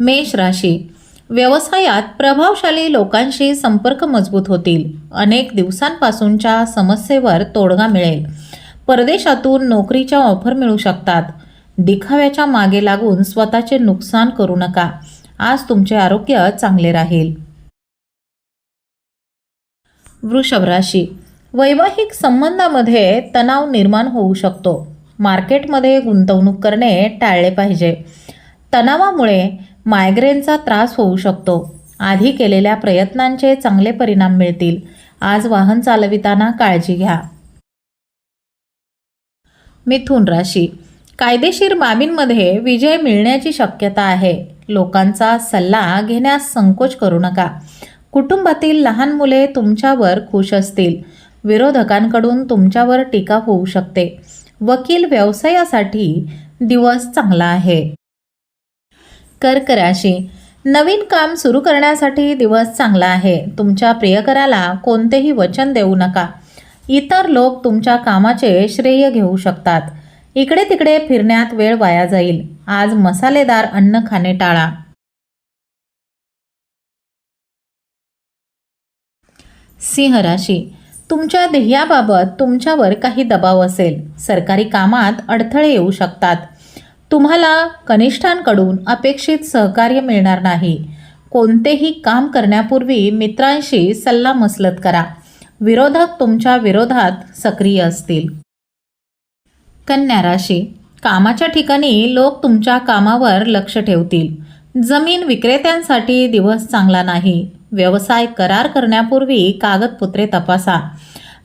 मेष राशी. व्यवसायात प्रभावशाली लोकांशी संपर्क मजबूत होतील. अनेक दिवसांपासूनच्या समस्येवर तोडगा मिळेल. परदेशातून नोकरीच्या ऑफर मिळू शकतात. दिखाव्याच्या मागे लागून स्वतःचे नुकसान करू नका. आज तुमचे आरोग्य चांगले राहील. वृषभ राशी. वैवाहिक संबंधामध्ये तणाव निर्माण होऊ शकतो. मार्केटमध्ये गुंतवणूक करणे टाळले पाहिजे. तणावामुळे मायग्रेनचा त्रास होऊ शकतो. आधी केलेल्या प्रयत्नांचे चांगले परिणाम मिळतील. आज वाहन चालविताना काळजी घ्या. मिथुन राशी. कायदेशीर बाबींमध्ये विजय मिळण्याची शक्यता आहे. लोकांचा सल्ला घेण्यास संकोच करू नका. कुटुंबातील लहान मुले तुमच्यावर खुश असतील. विरोधकांकडून तुमच्यावर टीका होऊ शकते. वकील व्यवसायासाठी दिवस चांगला आहे. कर्क राशी नवीन काम सुरू करण्यासाठी दिवस चांगला आहे. तुमच्या प्रियकराला कोणतेही वचन देऊ नका. इतर लोक तुमच्या कामाचे श्रेय घेऊ शकतात. इकडे तिकडे फिरण्यात वेळ वाया जाईल. आज मसालेदार अन्न खाणे टाळा. सिंह राशी. तुमच्या ध्येयाबाबत तुमच्यावर काही दबाव असेल. सरकारी कामात अडथळे येऊ शकतात. तुम्हाला कनिष्ठांकडून अपेक्षित सहकार्य मिळणार नाही. कोणतेही काम करण्यापूर्वी मित्रांशी सल्लामसलत करा. विरोधक तुमच्या विरोधात सक्रिय असतील. कन्या राशी. कामाच्या ठिकाणी लोक तुमच्या कामावर लक्ष ठेवतील. जमीन विक्रेत्यांसाठी दिवस चांगला नाही. व्यवसाय करार करण्यापूर्वी कागदपत्रे तपासा.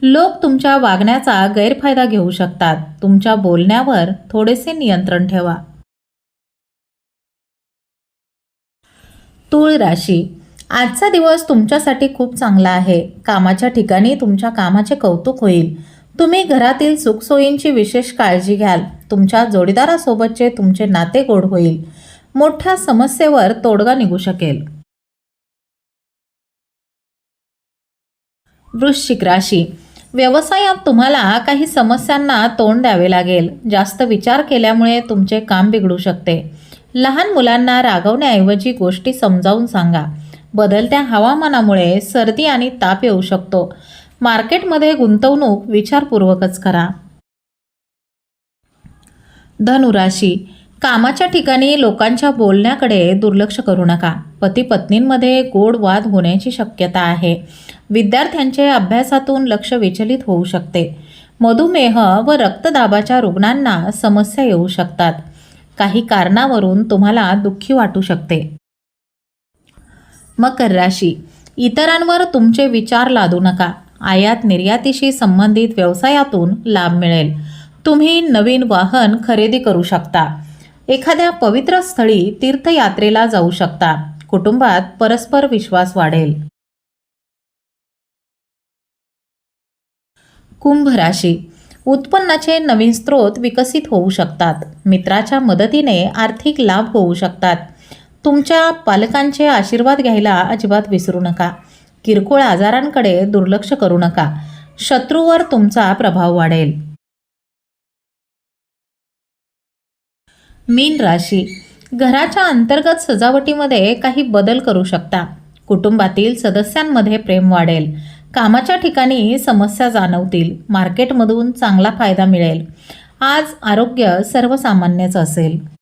लोक तुमच्या वागण्याचा गैरफायदा घेऊ शकतात. तुमच्या बोलण्यावर थोडेसे नियंत्रण ठेवा. तूळ राशी. आजचा दिवस तुमच्यासाठी खूप चांगला आहे. कामाच्या ठिकाणी तुमच्या कामाचे कौतुक होईल. तुम्ही घरातील सुखसोयींची विशेष काळजी घ्याल. तुमच्या जोडीदारासोबतचे तुमचे नाते गोड होईल. मोठ्या समस्येवर तोडगा निघू शकेल. वृश्चिक राशी. व्यवसायात तुम्हाला काही समस्यांना तोंड द्यावे लागेल. जास्त विचार केल्यामुळे तुमचे काम बिघडू शकते. लहान मुलांना रागवण्याऐवजी गोष्टी समजावून सांगा. बदलत्या हवामानामुळे सर्दी आणि ताप येऊ शकतो. मार्केटमध्ये गुंतवणूक विचारपूर्वकच करा. धनुराशी. कामाच्या ठिकाणी लोकांच्या बोलण्याकडे दुर्लक्ष करू नका. पती पत्नींमध्ये गोड वाद होण्याची शक्यता आहे. विद्यार्थ्यांचे अभ्यासातून लक्ष विचलित होऊ शकते. मधुमेह व रक्तदाबाच्या रुग्णांना समस्या येऊ शकतात. काही कारणावरून तुम्हाला दुःखी वाटू शकते. मकर राशी. इतरांवर तुमचे विचार लादू नका. आयात निर्यातीशी संबंधित व्यवसायातून लाभ मिळेल. तुम्ही नवीन वाहन खरेदी करू शकता. एखाद्या पवित्र स्थळी तीर्थयात्रेला जाऊ शकता. कुटुंबात परस्पर विश्वास वाढेल. कुंभ राशी. उत्पन्नाचे नवीन स्रोत विकसित होऊ शकतात. मित्राच्या मदतीने आर्थिक लाभ होऊ शकतात. तुमच्या पालकांचे आशीर्वाद घ्यायला अजिबात विसरू नका. किरकोळ आजारांकडे दुर्लक्ष करू नका. शत्रूवर तुमचा प्रभाव वाढेल. मीन राशी. घराच्या अंतर्गत सजावटीमध्ये काही बदल करू शकता. कुटुंबातील सदस्यांमध्ये प्रेम वाढेल. कामाच्या ठिकाणी समस्या जाणवतील. मार्केटमधून चांगला फायदा मिळेल. आज आरोग्य सर्वसामान्यच असेल.